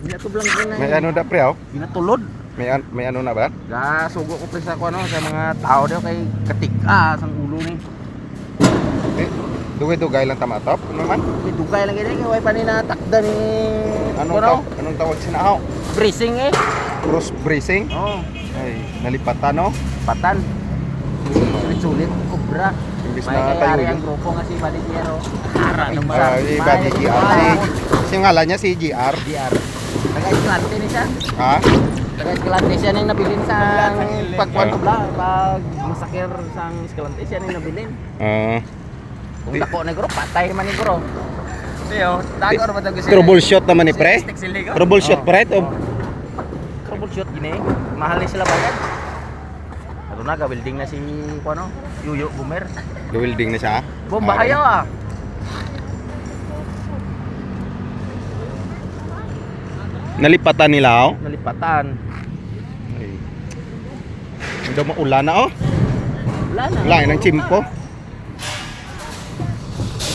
Ginatublang ko na. May ano na pre oh? Ginatulod. May, an- may ano na ba? Gasugo ko pre sa ko ano sa mga tao daw kay katika sang ulo ni. Eh, dugay-dugay lang tamatop. Ano man? Kay dugay lang gini kay way pa ni natakda ni Anong, ano? taw- anong tawag sinahaw? Bracing eh. Cross bracing? Oh, Ay, nalipatan no? patan. Sulit-sulit kubra. Imbis na tayo yun. ang grupo nga si Baditiero. Ara naman. Ah, Buddy GR. Si, si ngalan niya si GR. DR. Taga-Escalante ni siya. Ha? Taga-Escalante siya nang nabilin sa pagkuhan ko bla. Pag masakir sang Escalante siya nang nabilin. Ah. Kung dako na guro, patay man ni guro. Tiyo, dago ra ba tag troubleshoot naman ni pre? Troubleshoot Oo. pre? Ito. Troubleshoot gini. Mahal ni sila bayad. Ano na, building na si kuano, Yuyo Bumer. Welding na siya. Bomba Ah, hayaw ah. Nalipatan nila oh. Nalipatan. Ay. Hindi maulan na oh. Wala na. Wala ng chimpo.